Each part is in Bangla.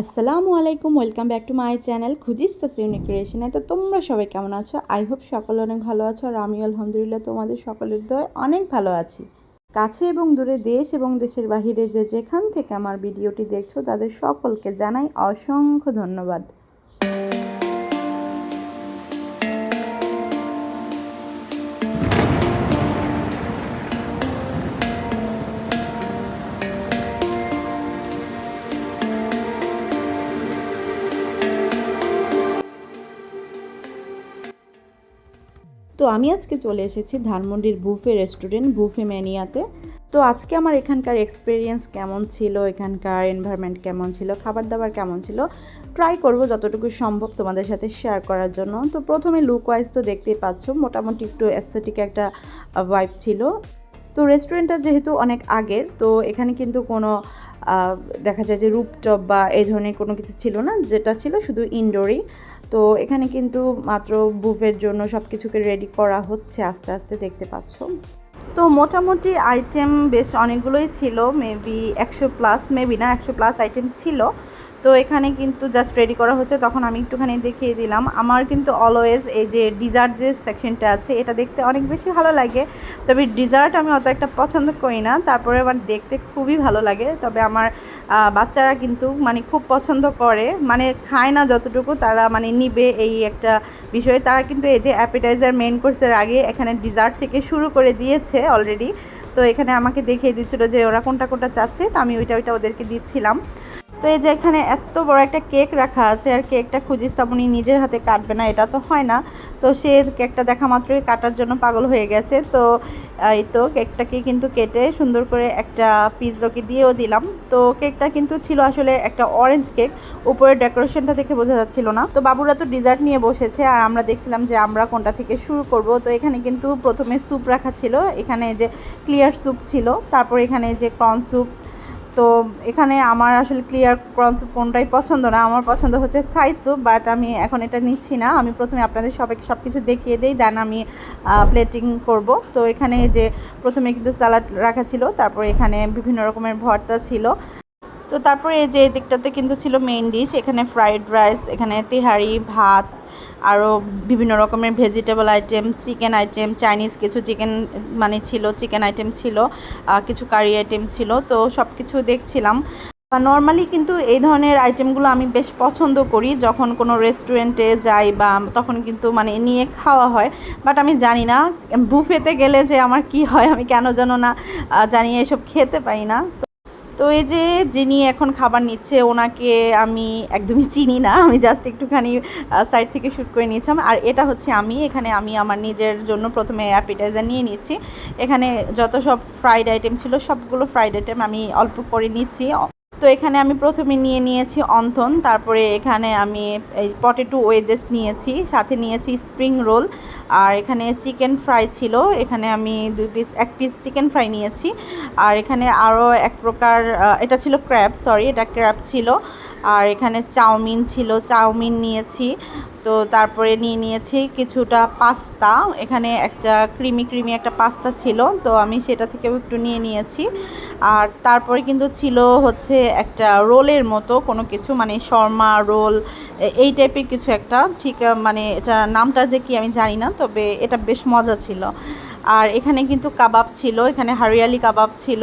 আসসালামু আলাইকুম, welcome back to my channel খুঁজিস্তাস unique ক্রিয়েশনে। তো তোমরা সবাই কেমন আছো? আই হোপ সকলে অনেক ভালো আছো আর আমি আলহামদুলিল্লাহ তোমাদের সকলের দয় অনেক ভালো আছি। কাছে এবং দূরে দেশ এবং দেশের বাহিরে যে যেখান থেকে আমার ভিডিওটি দেখছ, তাদের সকলকে জানাই অসংখ্য ধন্যবাদ। তো আমি আজকে চলে এসেছি ধানমন্ডির বুফে রেস্টুরেন্ট, বুফে ম্যানিয়াতে। তো আজকে আমার এখানকার এক্সপিরিয়েন্স কেমন ছিল, এখানকার এনভায়রনমেন্ট কেমন ছিল খাবার দাবার কেমন ছিল ট্রাই করব যতটুকু সম্ভব তোমাদের সাথে শেয়ার করার জন্য। তো প্রথমে লুক ওয়াইজ তো দেখতেই পাচ্ছ, মোটামুটি একটু অ্যাস্থেটিক একটা ওয়াইফ ছিল। তো রেস্টুরেন্টটা যেহেতু অনেক আগের, তো এখানে কিন্তু কোনো দেখা যায় যে রুপটপ বা এই ধরনের কোনো কিছু ছিল না, যেটা ছিল শুধু ইনডোরই তো এখানে কিন্তু মাত্র বুফের জন্য সব কিছুকে রেডি করা হচ্ছে, আস্তে আস্তে দেখতে পাচ্ছ। তো মোটামুটি আইটেম বেশ অনেকগুলোই ছিল মেবি একশো প্লাস মেবি না, একশো প্লাস আইটেম ছিল। তো এখানে কিন্তু জাস্ট রেডি করা হচ্ছে, তখন আমি একটুখানি দেখিয়ে দিলাম। আমার কিন্তু অলওয়েজ এই যে ডিজার্ট যে সেকশনটা আছে, এটা দেখতে অনেক বেশি ভালো লাগে। তবে ডিজার্ট আমি অত একটা পছন্দ করি না, তারপরে আমার দেখতে খুবই ভালো লাগে। তবে আমার বাচ্চারা কিন্তু মানে খুব পছন্দ করে। মানে খায় না যতটুকু, তারা মানে নিবে এই একটা বিষয়ে। তারা কিন্তু এই যে অ্যাপিটাইজার মেন কোর্সের আগে এখানে ডিজার্ট থেকে শুরু করে দিয়েছে অলরেডি তো এখানে আমাকে দেখিয়ে দিচ্ছিল যে ওরা কোনটা কোনটা চাচ্ছে, তো আমি ওইটা ওইটা ওদেরকে দিচ্ছিলাম। তো এই যে এখানে এত বড় একটা কেক রাখা আছে আর কেকটা খুঁজিস তেমনই নিজের হাতে কাটবে না, এটা তো হয় না। তো সে কেকটা দেখা মাত্রই কাটার জন্য পাগল হয়ে গেছে। তো এই তো কেকটাকে কিন্তু কেটে সুন্দর করে একটা পিৎজাকে দিয়েও দিলাম। তো কেকটা কিন্তু ছিল আসলে একটা অরেঞ্জ কেক উপরের ডেকোরেশনটা দেখে বোঝা যাচ্ছিল না। তো বাবুরা তো ডিজার্ট নিয়ে বসেছে আর আমরা দেখছিলাম যে আমরা কোনটা থেকে শুরু করব। তো এখানে কিন্তু প্রথমে স্যুপ রাখা ছিল। এখানে যে ক্লিয়ার স্যুপ ছিল। তারপর এখানে যে কর্ন স্যুপ তো এখানে আমার আসলে ক্লিয়ার প্রন কোনটাই পছন্দ না। আমার পছন্দ হচ্ছে থাই স্যুপ বাট আমি এখন এটা নিচ্ছি না। আমি প্রথমে আপনাদের সবাইকে সব কিছু দেখিয়ে দিই দেন আমি প্লেটিং করব। তো এখানে যে প্রথমে কিন্তু স্যালাড রাখা ছিল, তারপর এখানে বিভিন্ন রকমের ভর্তা ছিল। তো তারপরে এই যে দিকটাতে কিন্তু ছিল মেইন ডিশ এখানে ফ্রাইড রাইস এখানে তেহারি, ভাত আরও বিভিন্ন রকমের vegetable item chicken item Chinese কিছু চিকেন মানে ছিল চিকেন আইটেম ছিল কিছু কারি আইটেম ছিল, তো সব কিছু দেখছিলাম নর্মালি কিন্তু এই ধরনের আইটেমগুলো আমি বেশ পছন্দ করি। যখন কোনো রেস্টুরেন্টে যাই বা তখন কিন্তু মানে নিয়ে খাওয়া হয়। বাট আমি জানি না বুফেতে গেলে যে আমার কি হয়, আমি কেন যেন না জানি এসব খেতে পারি না। তো এই যে যিনি এখন খাবার নিচ্ছে, ওনাকে আমি একদমই চিনি না, আমি জাস্ট একটুখানি সাইড থেকে শ্যুট করে নিয়েছিলাম। আর এটা হচ্ছে আমি, এখানে আমি আমার নিজের জন্য প্রথমে অ্যাপিটাইজার নিয়ে নিচ্ছি। এখানে যত সব ফ্রাইড আইটেম ছিল, সবগুলো ফ্রাইড আইটেম আমি অল্প করে নিচ্ছি। তো এখানে আমি প্রথমে নিয়ে নিয়েছি অন্থন তারপরে এখানে আমি এই পটেটো ওয়েজেস নিয়েছি, সাথে নিয়েছি স্প্রিং রোল, আর এখানে চিকেন ফ্রাই ছিল, এখানে আমি দুই পিস, এক পিস চিকেন ফ্রাই নিয়েছি, আর এখানে আরও এক প্রকার এটা ছিল ক্র্যাব, সরি, এটা ক্র্যাব ছিল আর এখানে চাউমিন ছিল, চাউমিন নিয়েছি। তো তারপরে নিয়ে নিয়েছি কিছুটা পাস্তা। এখানে একটা ক্রিমি ক্রিমি একটা পাস্তা ছিল, তো আমি সেটা থেকেও একটু নিয়ে নিয়েছি। আর তারপরে কিন্তু ছিল হচ্ছে একটা রোলের মতো কোনো কিছু মানে শর্মা রোল এই টাইপের কিছু একটা। ঠিক মানে এটা নামটা যে কি আমি জানি না, তবে এটা বেশ মজা ছিল। আর এখানে কিন্তু কাবাব ছিল, এখানে হারিয়ালি কাবাব ছিল।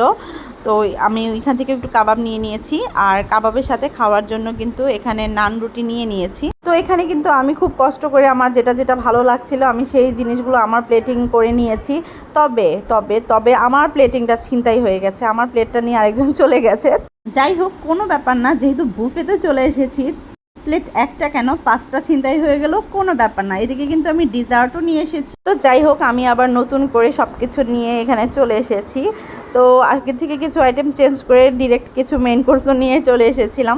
তো আমি ওইখান থেকে একটু কাবাব নিয়ে নিয়েছি আর কাবাবের সাথে খাওয়ার জন্য কিন্তু এখানে নান রুটি নিয়ে নিয়েছি। তো এখানে কিন্তু আমি খুব কষ্ট করে আমার যেটা যেটা ভালো লাগছিল আমি সেই জিনিসগুলো আমার প্লেটিং করে নিয়েছি। তবে তবে তবে আমার প্লেটিংটা ছিনতাই হয়ে গেছে, আমার প্লেটটা নিয়ে আরেকজন চলে গেছে। যাই হোক, কোনো ব্যাপার না, যেহেতু বুফেতে চলে এসেছি, প্লেট একটা কেন, পাঁচটা ছিনতাই হয়ে গেল, কোনো ব্যাপার না, এদিকে কিন্তু আমি ডিজার্টও নিয়ে এসেছি। তো যাই হোক, আমি আবার নতুন করে সব কিছু নিয়ে এখানে চলে এসেছি। তো আগের থেকে কিছু আইটেম চেঞ্জ করে ডিরেক্ট কিছু মেন কোর্সও নিয়ে চলে এসেছিলাম।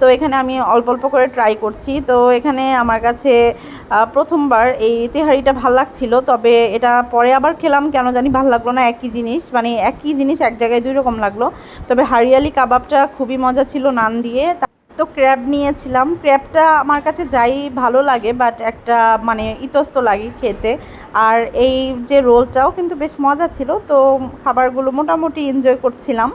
তো এখানে আমি অল্প অল্প করে ট্রাই করছি। তো এখানে আমার কাছে প্রথমবার এই তেহারিটা ভালো লাগছিল। তবে এটা পরে আবার খেলাম, কেন জানি ভালো লাগল না, একই জিনিস। মানে একই জিনিস এক জায়গায় দুই রকম লাগল। তবে হারিয়ালি কাবাবটা খুবই মজা ছিল নান দিয়ে। তো ক্র্যাব নিয়েছিলাম। ক্র্যাবটা আমার কাছে যাই ভালো লাগে বাট একটা মানে ইতস্ত লাগে খেতে। আর এই যে রোলটাও কিন্তু বেশ মজা ছিল, তো খাবারগুলো মোটামুটি এনজয় করছিলাম।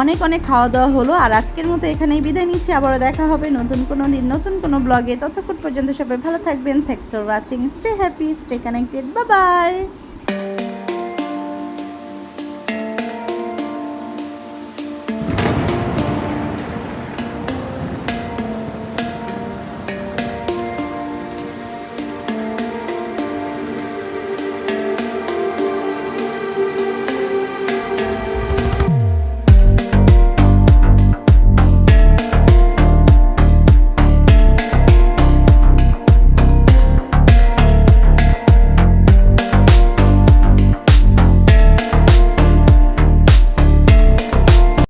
অনেক অনেক খাওয়া দাওয়া হলো, আর আজকের মতো এখানেই বিদায় নিচ্ছি। আবারও দেখা হবে নতুন কোনো দিন, নতুন কোনো ব্লগে ততক্ষণ পর্যন্ত সবাই ভালো থাকবেন। Thanks for watching stay happy stay connected বা বাই